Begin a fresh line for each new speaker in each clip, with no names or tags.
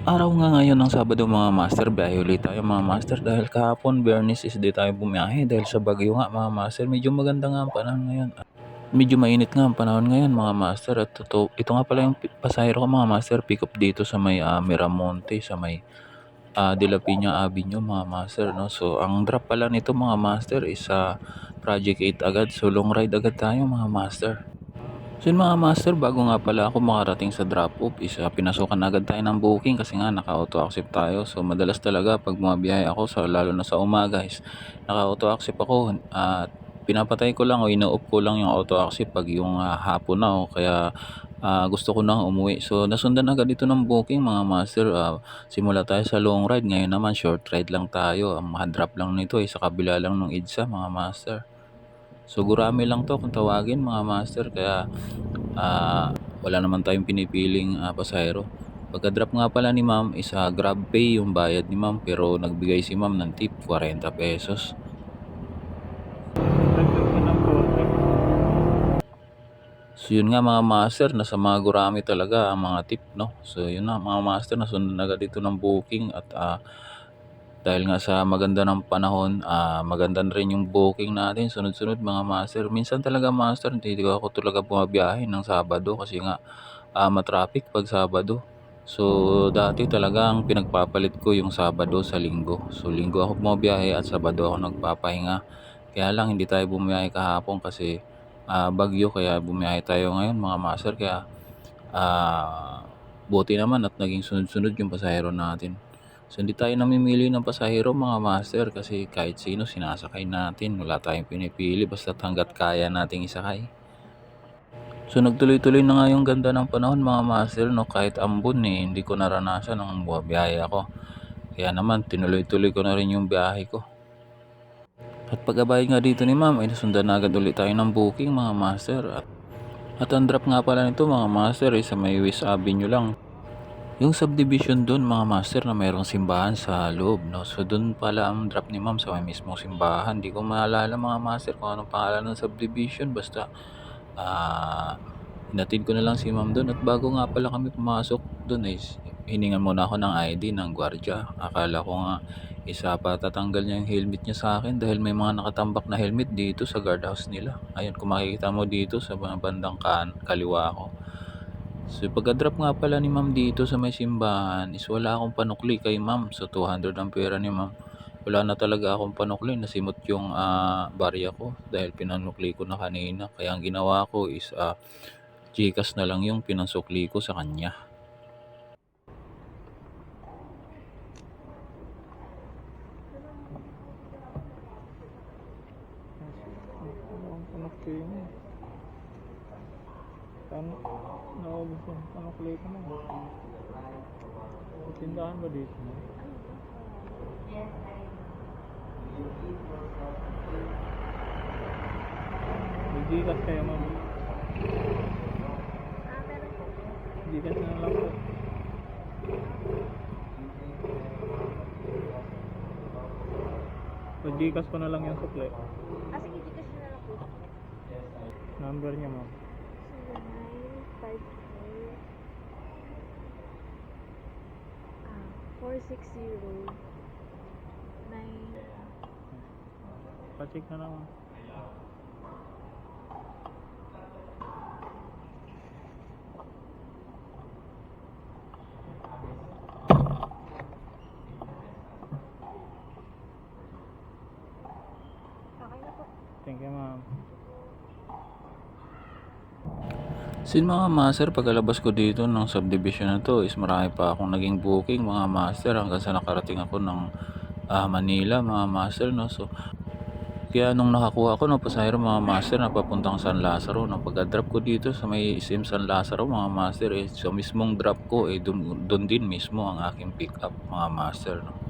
Araw nga ngayon ng Sabado mga master, biyahe ulit tayo mga master dahil kahapon Biyernes is di tayo bumiyahe dahil sa bagyo nga mga master. Medyo maganda nga ang panahon ngayon. Medyo mainit nga ang panahon ngayon mga master at ito, ito nga pala yung pasahero ko mga master pick up dito sa may ah, Miramonte sa may ah, De La Piña Avenue mga master no. So ang drop pala nito mga master is sa Project 8 agad. So long ride agad tayo mga master. So yun mga master, bago nga pala ako makarating sa drop-off, is ah, pinasukan agad tayo ng booking kasi nga naka-auto accept tayo. So madalas talaga pag bumabiyahe ako, sa, lalo na sa umaga, is naka-auto accept ako. At pinapatay ko lang o ino-off ko lang yung auto accept pag yung ah, hapon na o kaya ah, gusto ko nang umuwi. So nasundan agad dito ng booking mga master. Ah, simula tayo sa long ride, ngayon naman short ride lang tayo. Ang drop lang nito ay sa kabila lang ng EDSA mga master. So gurami lang to kung tawagin mga master kaya ah, wala naman tayong pinipiling ah, pasahero. Pagka-drop nga pala ni ma'am is ah, grab pay yung bayad ni ma'am pero nagbigay si ma'am ng tip 40 pesos. So yun nga mga master, nasa mga gurami talaga ang mga tip no. So yun na mga master, nasundan agad dito ng booking at ah, dahil nga sa maganda ng panahon, ah, maganda rin yung booking natin, sunod-sunod mga master. Minsan talaga master, hindi ko ako talaga bumabiyahe ng Sabado kasi nga ah, matraffic pag Sabado. So dati talagang pinagpapalit ko yung Sabado sa Linggo. So Linggo ako bumabiyahe at Sabado ako nagpapahinga. Kaya lang hindi tayo bumiyahe kahapon kasi ah, bagyo kaya bumiyahe tayo ngayon mga master kaya ah, buti naman at naging sunod-sunod yung pasahero natin. So hindi tayo namimili ng pasahero mga master kasi kahit sino sinasakay natin. Wala tayong pinipili basta hanggat kaya nating isakay. So nagtuloy-tuloy na nga yung ganda ng panahon mga master no kahit ambon eh hindi ko naranasan nung bumabiyahe ako. Kaya naman tinuloy-tuloy ko na rin yung biyahe ko. At pag-abay nga dito ni ma'am ay nasundan na agad ulit tayo ng booking mga master. At, at ang drop nga pala nito mga master ay sa may West Avenue lang. Yung subdivision doon mga master na mayroong simbahan sa loob no. So doon pala ang drop ni ma'am sa may mismong simbahan. Di ko maalala mga master kung anong pangalan ng subdivision basta ah Hinatid ko na lang si ma'am doon at bago nga pala kami pumasok doon is hiningan muna ako ng ID ng gwardiya. Akala ko nga isa pa tatanggal niya yung helmet niya sa akin dahil may mga nakatambak na helmet dito sa guardhouse nila. Ayun, kung makikita mo dito sa bandang kan kaliwa ko. So pagka-drop nga pala ni ma'am dito sa may simbahan is wala akong panukli kay ma'am. So 200 ang pera ni ma'am. Wala na talaga akong panukli. Nasimot yung ah, barya ko dahil pinanukli ko na kanina. Kaya ang ginawa ko is ah, Gcash na lang yung pinansukli ko sa kanya.
Ano? Naubos yung ano kulay ko na. Tindahan ba dito? Yes, I Bigikat kayo ma'am. Bigikat na lang po. Pag-gcash ko na lang yung supply.
Ah, sige, gcash na lang po.
Number niya ma'am.
Sige. 460 9
Pacheck na lang.
Sin mga master, pagkalabas ko dito ng subdivision na to is marami pa akong naging booking mga master hanggang sa nakarating ako ng ah, Manila mga master no. So kaya nung nakakuha ko ng pasahero mga master na papuntang San Lazaro no pagka-drop ko dito sa may sim San Lazaro mga master eh sa mismong drop ko eh dun din mismo ang aking pick up mga master no.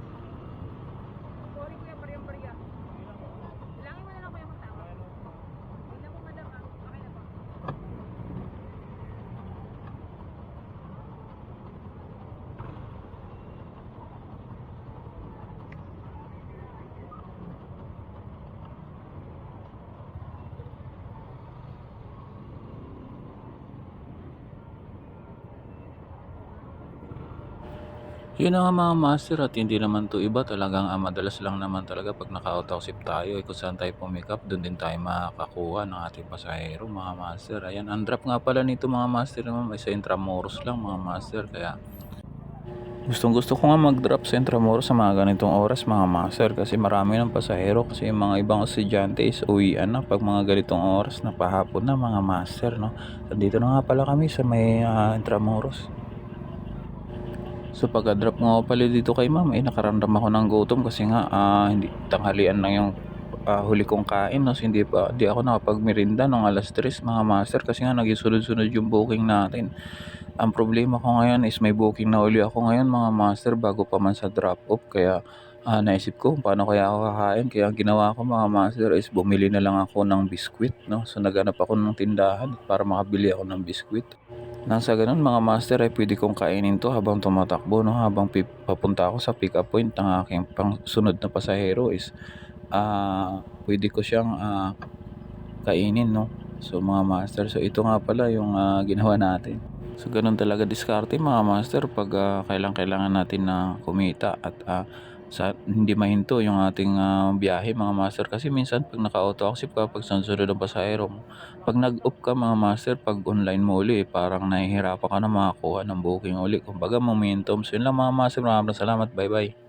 Yun na nga mga master at hindi naman 'to iba talagang, ah, madalas lang naman talaga 'pag shift tayo, eh, kung saan tayo pumikap dun din tayo makakakuha ng ating pasahero mga master. Ayan, ang drop nga pala nito mga master naman ay sa Intramuros lang mga master kaya gustong-gusto ko nga mag-drop sa Intramuros sa mga ganitong oras mga master kasi marami ng pasahero kasi yung mga ibang estudyante is uwian na 'pag mga ganitong oras na pahapon na mga master 'no. Nandito na nga pala kami sa may, ah, Intramuros. So pagka-drop nga ako pala dito kay ma'am, eh, nakaramdam ako ng gutom kasi nga, ah, hindi tanghalian lang yung, ah, huli kong kain 'no, so hindi pa hindi ako nakapagmerienda nung 3:00 mga master kasi nga naging sunod-sunod yung booking natin. Ang problema ko ngayon is may booking na uli ako ngayon mga master bago pa man sa drop off kaya, ah, naisip ko paano kaya ako kakain kaya ang ginawa ko mga master is bumili na lang ako ng biskwit 'no. So naghanap ako ng tindahan para makabili ako ng biskwit. Nang sa gano'n mga master ay puwede kong kainin 'to habang tumatakbo 'no, habang papunta ako sa pick-up point ng aking pangsunod na pasahero is, ah, puwede ko siyang, ah, kainin 'no. So mga master, so ito nga pala yung, ah, ginawa natin. So gano'n talaga diskarte mga master 'pag, ah, kailang-kailangan natin na kumita at, ah, sa hindi mahinto yung ating, ah, biyahe mga master. Kasi minsan 'pag naka-auto shift ka 'pag sunod-sunod ang pasahero mo, 'pag nag-off ka mga master 'pag online mo uli parang nahihirapan ka na makakuha ng booking uli kumbaga momentum. So yun lang mga master, maraming salamat, bye-bye.